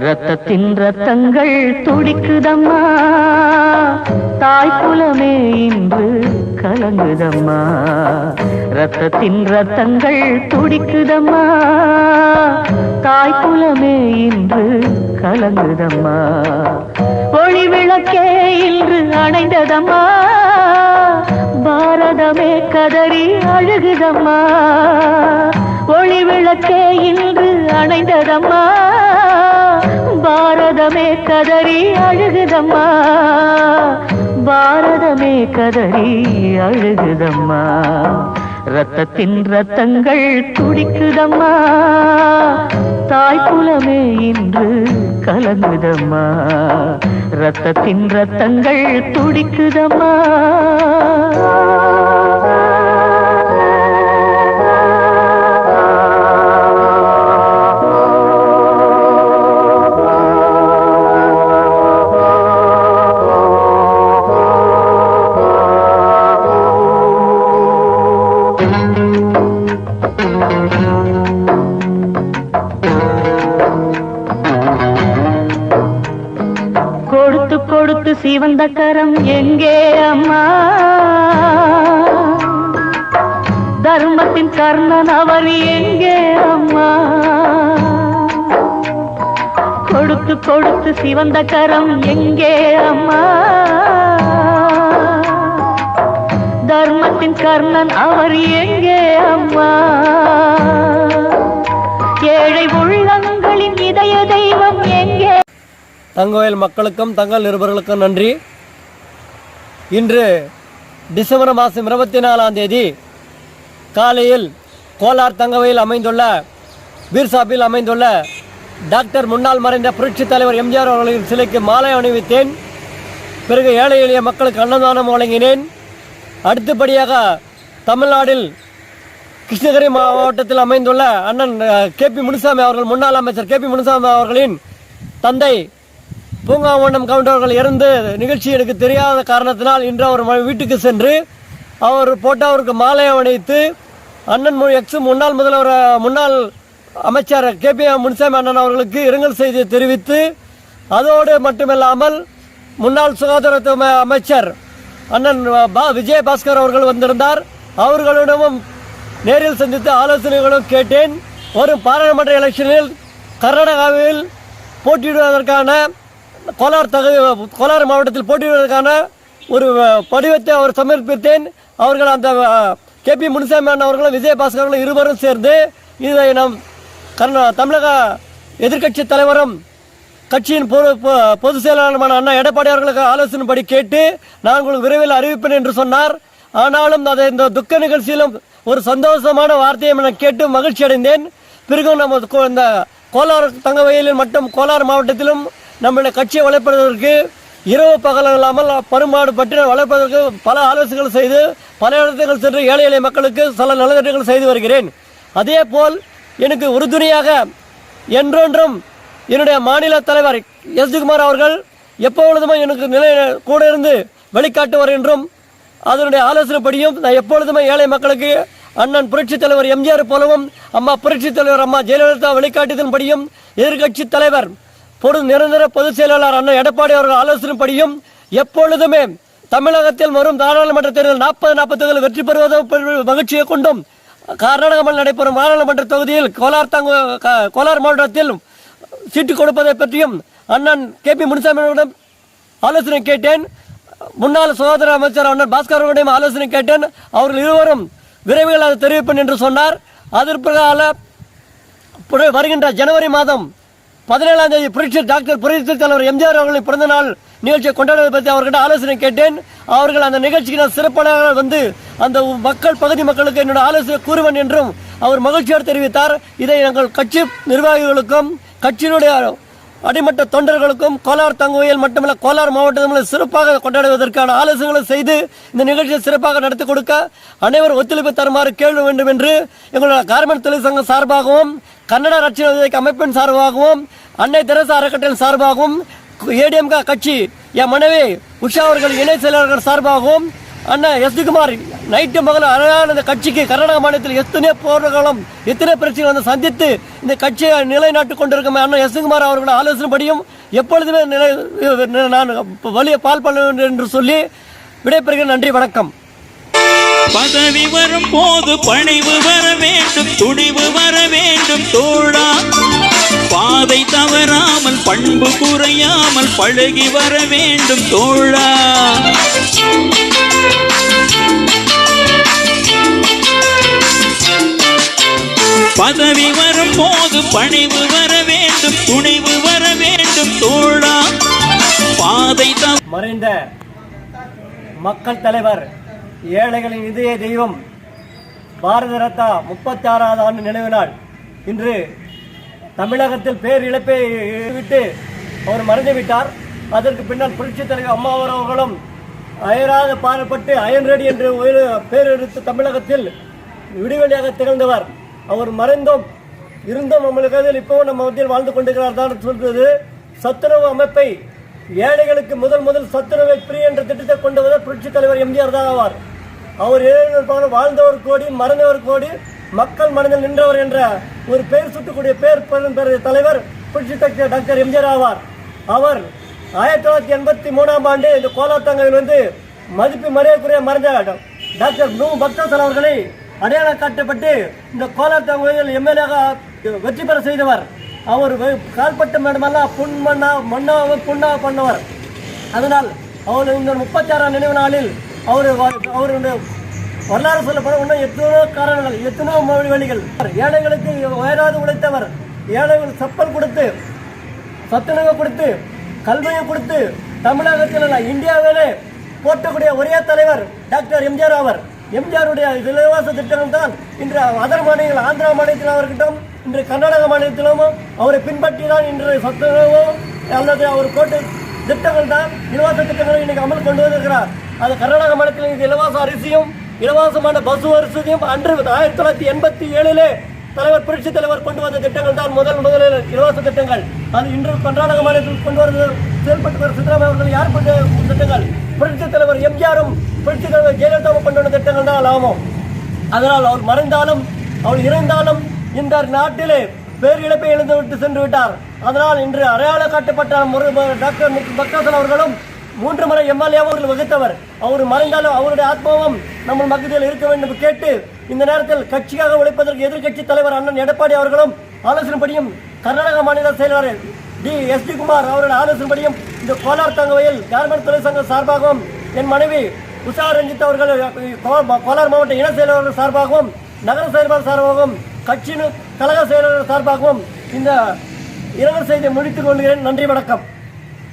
ரத்தத்தின் ரத்தங்கள் துடிக்குதம்மா. தாய் குலமே இன்று கலங்குதம்மா. ரத்தத்தின் ரத்தங்கள் துடிக்குதம்மா. தாய் குலமே இன்று கலங்குதம்மா. ஒளி விளக்கே இன்று அணைந்ததம்மா. பாரதமே கதறி அழுகுதம்மா. ஒளி விளக்கே இன்று அணைந்ததம்மா. பாரதமே கதறி அழுகுதம்மா. பாரதமே கதறி அழுகுதம்மா. ரத்தத்தின் ரத்தங்கள் துடிக்குதம்மா. தாய் குலமே இன்று கலங்குதம்மா. ரத்தத்தின் ரத்தங்கள் துடிக்குதம்மா. கொடுத்து சிவந்த கரம் எங்கே அம்மா? தர்மத்தின் கர்ணன் அவர் எங்கே அம்மா? கொடுத்து கொடுத்து சிவந்த கரம் எங்கே அம்மா? தர்மத்தின் கர்ணன் அவர் எங்கே அம்மா? ஏழை தங்கவயல் மக்களுக்கும் தங்கள் நிருபர்களுக்கும் நன்றி. இன்று டிசம்பர் மாதம் இருபத்தி நாலாம் தேதி காலையில் கோலார் தங்கவயல் அமைந்துள்ள பீர்சாப்பில் அமைந்துள்ள டாக்டர் முன்னாள் மறைந்த புரட்சித் தலைவர் எம்ஜிஆர் அவர்களின் சிலைக்கு மாலை அணிவித்தேன். பிறகு ஏழை எளிய மக்களுக்கு அன்னதானம் வழங்கினேன். அடுத்தபடியாக தமிழ்நாட்டில் கிருஷ்ணகிரி மாவட்டத்தில் அமைந்துள்ள அண்ணன் கே பி முனுசாமி அவர்கள் முன்னாள் அமைச்சர் கே பி முனுசாமி அவர்களின் தந்தை பூங்காவண்டம் கவுண்டர் கவுண்டர்கள் இறந்து நிகழ்ச்சி எனக்கு தெரியாத காரணத்தினால் இன்று அவர் வீட்டுக்கு சென்று அவர் போட்டோவிற்கு மாலை அணிவித்து அண்ணன் மொழி எக்ஸ் முன்னாள் முதல்வர் முன்னாள் அமைச்சர் கே. பி. முனுசாமி அண்ணன் அவர்களுக்கு இரங்கல் செய்தியை தெரிவித்து அதோடு மட்டுமில்லாமல் முன்னாள் சுகாதாரத்துறை அமைச்சர் அண்ணன் பா விஜயபாஸ்கர் அவர்கள் வந்திருந்தார். அவர்களிடமும் நேரில் சந்தித்து ஆலோசனைகளும் கேட்டேன். வரும் பாராளுமன்ற எலெக்ஷனில் கர்நாடகாவில் போட்டியிடுவதற்கான கோலார் தகு கோலார் மாவட்டத்தில் போட்டியிடுவதற்கான ஒரு படிவத்தை அவர் சமர்ப்பித்தேன். அவர்கள் அந்த கே பி முனுசாமி அண்ணன் அவர்களும் விஜயபாஸ்கர் அவர்களும் இருவரும் சேர்ந்து இதை நாம் கர்நா தமிழக எதிர்க்கட்சி தலைவரும் கட்சியின் பொது பொ- பொதுச் செயலாளருமான அண்ணா எடப்பாடி அவர்களுக்கு ஆலோசனைப்படி கேட்டு நான் விரைவில் அறிவிப்பேன் என்று சொன்னார். ஆனாலும் அதை இந்த துக்க நிகழ்ச்சியிலும் ஒரு சந்தோஷமான வார்த்தையை நான் கேட்டு மகிழ்ச்சி அடைந்தேன் பிறகு நம்ம கோ- இந்த கோலார் தங்கவயலில் மட்டும் கோலார் மாவட்டத்திலும் நம்மளுடைய கட்சியை வளர்ப்பதற்கு இரவு பகல் இல்லாமல் பருமாடு பற்றி வளர்ப்பதற்கு பல ஆலோசனைகள் செய்து பல இடத்துகள் சென்று ஏழை எளிய மக்களுக்கு சில நலத்திட்டங்கள் செய்து வருகிறேன். அதே போல் எனக்கு உறுதுணையாக என்றொன்றும் என்னுடைய மாநில தலைவர் எஸ். குமார் அவர்கள் எப்பொழுதுமே எனக்கு நிலை கூட இருந்து வழிகாட்டுவார் என்றும் அதனுடைய ஆலோசனைப்படியும் நான் எப்பொழுதுமே ஏழை மக்களுக்கு அண்ணன் புரட்சித் தலைவர் எம்ஜிஆர் போலவும் அம்மா புரட்சித் தலைவர் அம்மா ஜெயலலிதா வழிகாட்டுதலின்படியும் எதிர்க்கட்சி தலைவர் பொது நிரந்தர பொதுச் செயலாளர் அண்ணன் எடப்பாடி அவர்கள் ஆலோசனைப்படியும் எப்பொழுதுமே தமிழகத்தில் வரும் நாடாளுமன்ற தேர்தல் நாற்பது நாற்பத்தி வெற்றி பெறுவதை மகிழ்ச்சியை கொண்டும் கர்நாடகாவில் நடைபெறும் நாடாளுமன்ற தொகுதியில் கோலார் தங்க கோலார் மாவட்டத்தில் சீட்டு கொடுப்பதை பற்றியும் அண்ணன் கே பி முனுசாமியிடம் ஆலோசனை கேட்டேன். முன்னாள் சுகாதார அமைச்சர் அண்ணன் பாஸ்கர் ஆலோசனை கேட்டேன். அவர்கள் இருவரும் விரைவில் அதை தெரிவிப்பேன் என்று சொன்னார். அதற்காக வருகின்ற ஜனவரி மாதம் பதினேழாம் தேதி புரட்சி டாக்டர் புரட்சி தலைவர் எம்ஜிஆர் அவர்களின் பிறந்த நாள் நிகழ்ச்சியை கொண்டாடுவதை பற்றி அவர்கிட்ட ஆலோசனை கேட்டேன். அவர்கள் அந்த நிகழ்ச்சிக்கு நான் சிறப்பாக வந்து அந்த மக்கள் பகுதி மக்களுக்கு என்னோட ஆலோசனை கூறுவேன் என்றும் அவர் மகிழ்ச்சியோடு தெரிவித்தார். இதை எங்கள் கட்சி நிர்வாகிகளுக்கும் கட்சியினுடைய அடிமட்ட தொண்டர்களுக்கும் கோலார் தங்குவையில் மட்டுமல்ல கோலார் மாவட்டத்தில் சிறப்பாக கொண்டாடுவதற்கான ஆலோசனைகளை செய்து இந்த நிகழ்ச்சியை சிறப்பாக நடத்தி கொடுக்க அனைவரும் ஒத்துழைப்பு தருமாறு கேள்வி வேண்டும் என்று எங்களுடைய கார்மெண்ட் தொழிற்சங்கம் சார்பாகவும் கன்னட ரட்சண அமைப்பின் சார்பாகவும் அன்னை தெரசா அறக்கட்டளின் சார்பாகவும் ஏடிஎம்க கட்சி என் மனைவி உஷா அவர்கள் இணை செயலாளர்கள் சார்பாகவும் அண்ணன் எஸ் டி குமார் நைட்டு மகள் அழகான இந்த கட்சிக்கு கர்நாடக மாநிலத்தில் எத்தனை போர்களும் எத்தனை பிரச்சனைகள் வந்து சந்தித்து இந்த கட்சியை நிலைநாட்டு கொண்டிருக்கும். அண்ணன் எஸ் டி குமார் அவர்கள் ஆலோசனைப்படியும் எப்பொழுதுமே நிலை நான் வழியை பால் பண்ண என்று சொல்லி விடைபெறுகிறேன். நன்றி வணக்கம். பதவி வரும் போது பணிவு வர வேண்டும் துணிவு வர வேண்டும். தோழா. பாதை தவறாமல் பண்பு குறையாமல் பழகி வர வேண்டும் தோழா. பதவி வரும் போது பணிவு வர வேண்டும் துணிவு வர வேண்டும் தோழா. பாதை தவ மறைந்த மக்கள் தலைவர் ஏழைகளின் இதய தெய்வம் பாரத ரத்தா முப்பத்தி ஆறாவது ஆண்டு நினைவு நாள். இன்று தமிழகத்தில் பேர் இழப்பை விட்டு அவர் மறைந்து விட்டார். அதற்கு பின்னால் புரட்சித் தலைவர் அம்மா அவர்களும் அயராத பாடுபட்டு அயன்ரெடி என்று உயிர் பேர் எடுத்து தமிழகத்தில் விடுவெளியாக திகழ்ந்தவர். அவர் மறைந்தோம் இருந்தோம் நம்மளுக்கு இப்போவும் நம்ம மத்தியில் வாழ்ந்து கொண்டிருக்கிறார் தான் சொல்றது சத்துணவு அமைப்பை ஏழைகளுக்கு முதல் முதல் சத்துணவை பிரி என்ற திட்டத்தை கொண்டு வந்த புரட்சித் தலைவர் எம்ஜிஆர் தான் ஆவார். அவர் இளைஞர் வாழ்ந்தவர் கோடி மறந்தவர் கோடி மக்கள் மனதில் நின்றவர் என்ற ஒரு பெயர் சுட்டக்கூடிய பேர் பெறும் தலைவர் புரட்சி தலைவர் டாக்டர் எம்ஜிஆர் ஆவார். அவர் ஆயிரத்தி தொள்ளாயிரத்தி எண்பத்தி மூணாம் ஆண்டு இந்த கோலாத்தங்கையில் வந்து மதிப்பு மரியாதைக்குரிய மறைந்த டாக்டர் நூ பக்தசல் அவர்களை அடையாளம் காட்டப்பட்டு இந்த கோலாத்தங்கையில் எம்எல்ஏக வெற்றி பெற செய்தவர். அவர் கால்பட்ட மேடமெல்லாம் புண் மண்ணா மண்ணாக புண்ணாக பண்ணவர். அதனால் அவர் இந்த முப்பத்தி ஆறாம் நினைவு நாளில் அவர் அவருடைய வரலாறு சொல்லப்பட இன்னும் எத்தனோ காரணங்கள் எத்தனோ மொழி வழிகள். ஏழைகளுக்கு உயராது உழைத்தவர் ஏழைகள் செப்பல் கொடுத்து சத்துணவு கொடுத்து கல்வியை கொடுத்து தமிழகத்தில் அல்ல, இந்தியாவிலே போட்டக்கூடிய ஒரே தலைவர் டாக்டர் எம்ஜிஆர் அவர் எம்ஜிஆருடைய இலவச திட்டங்கள் தான் இன்று அதர் மாநிலங்கள் ஆந்திரா மாநிலத்தில் அவர்கிட்டும் இன்று கர்நாடக மாநிலத்திலும் அவரை பின்பற்றி தான் இன்று சத்துணவு அல்லது அவர் போட்டு திட்டங்கள் தான் இலவச திட்டங்களை இன்னைக்கு அமல் கொண்டு வந்திருக்கிறார் அது கர்நாடக மாநிலத்தில் இன்னைக்கு இலவச அரிசியும் இலவசமான பசு வசதியும் அன்று ஆயிரத்தி தொள்ளாயிரத்தி எண்பத்தி ஏழிலே தலைவர் புரட்சி தலைவர் கொண்டு வந்த திட்டங்கள் தான் முதல் முதலில் இலவச திட்டங்கள். அது இன்று கர்நாடக மாநிலத்தில் கொண்டு வருவது செயல்பட்டு வரும் சித்தராமையா அவர்கள் யார் கொண்டு திட்டங்கள்? புரட்சி தலைவர் எம்ஜிஆரும் புரட்சி தலைவர் ஜெயலலிதாவும் கொண்டு வந்த திட்டங்கள் தான் லாபம் அதனால் அவர் மறைந்தாலும் அவர் இறந்தாலும் இந்த நாட்டிலே பேர் இழப்பை இழந்து விட்டு சென்று விட்டார். அதனால் இன்று அடையாள காட்டப்பட்ட முரு- டாக்டர் முக்கசன் அவர்களும் மூன்று முறை எம்எல்ஏ அவர்கள் வகுத்தவர். அவர் மறைந்தாலும் அவருடைய ஆத்மாவும் நம்ம மகுதியில் இருக்க வேண்டும் கேட்டு இந்த நேரத்தில் கட்சியாக உழைப்பதற்கு எதிர்கட்சி தலைவர் அண்ணன் எடப்பாடி அவர்களும் ஆலோசனைப்படியும் கர்நாடக மாநில செயலாளர் டி. எஸ். டி. குமார் அவருடைய ஆலோசனைப்படியும் இந்த கோலார் தங்கவையில் கார்மெண்ட் தொழிற்சங்கம் சார்பாகவும் என் மனைவி உஷா ரஞ்சித் அவர்கள் கோலார் மாவட்ட இன செயலாளர் சார்பாகவும் நகர செயல்பாடு சார்பாகவும் கட்சியின் கழக செயலாளர் சார்பாகவும் இந்த இரங்கல் செய்தியை முடித்துக் கொள்கிறேன். நன்றி வணக்கம்.